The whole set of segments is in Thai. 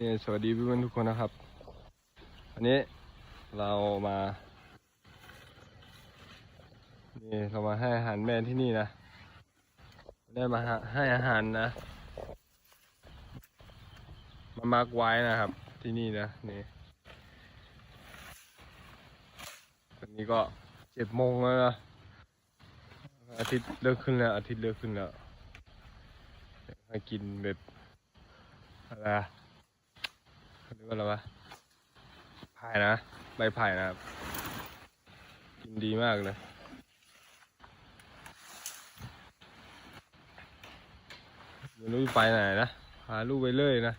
นี่สวัสดีเพื่อนทุกคนนะครับวันนี้เรามานี่เรามาให้อาหารแม่ที่นี่นะได้มาให้อาหารนะมามาร์กไว้นะครับ ที่นี่นะนี่วันนี้ก็เจ็ดโมงแล้วนะอาทิตย์เลิกขึ้นแล้ว อาทิตย์เลิกขึ้นแล้วให้กินแบบอะไรอะ รียกว่าอะไรวะไผ่นะใบไผ่นะครับ กินดีมากเลยไม่รู้ไปไหนนะพาลูกไปเรื่อยนะ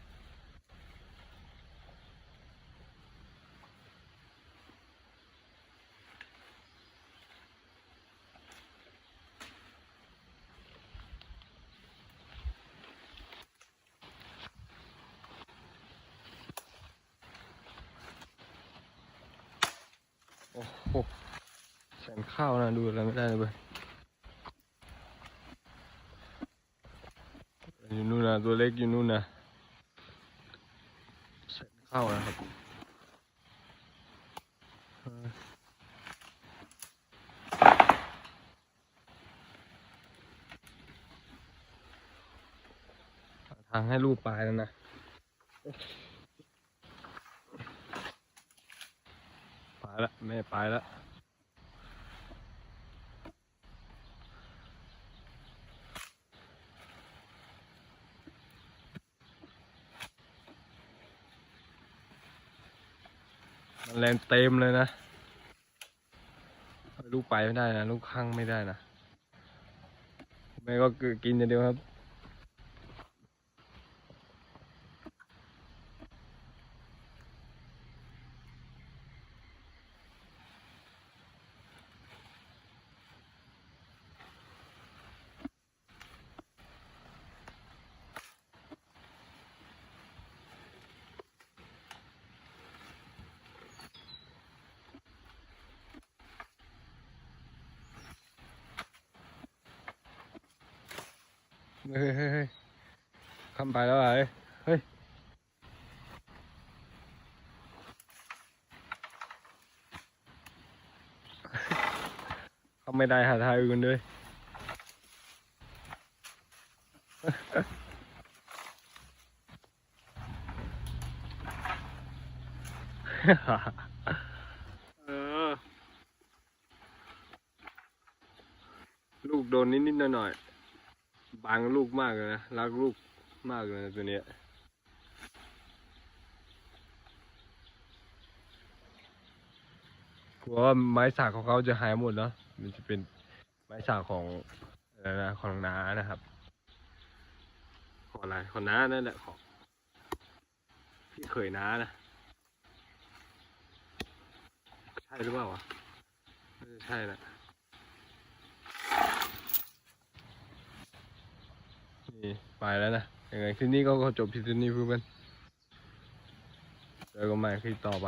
หแสนข้าวนะดูอะไรไม่ได้เลยเว้ยอยู่นู่นนะตัวเล็กอยู่นู่นนะแสนข้าวนะครับทางให้ลูกไปแล้วนะ ไปละแม่ไปและมันแรงเต็มเลยนะลูกไปไม่ได้นะ ลูกข้างไม่ได้นะแม่ก็กินอย่างเดียวครับ เฮ้ยเฮ้ยเฮ้ยข้ามไปแล้วเหรอเฮ้ยเขาไม่ได้หาทางอื่นเลยลูกโดนนิดๆหน่อยๆ บางลูกมากเลยนะรักลูกมากเลยนะตัวเนี้ยกลัวว่าไม้สักของเขาจะหายหมดเนาะมันจะเป็นไม้สักของอะไรนะของน้านะครับ ของอะไรของน้านั่นแหละของพี่เขยน้านะใช่หรือเปล่าวะใช่แหละ นี่ไปแล้วนะยังไงคลิปนี้ก็จบที่นี่เพื่อนเจอกันใหม่คลิปต่อไป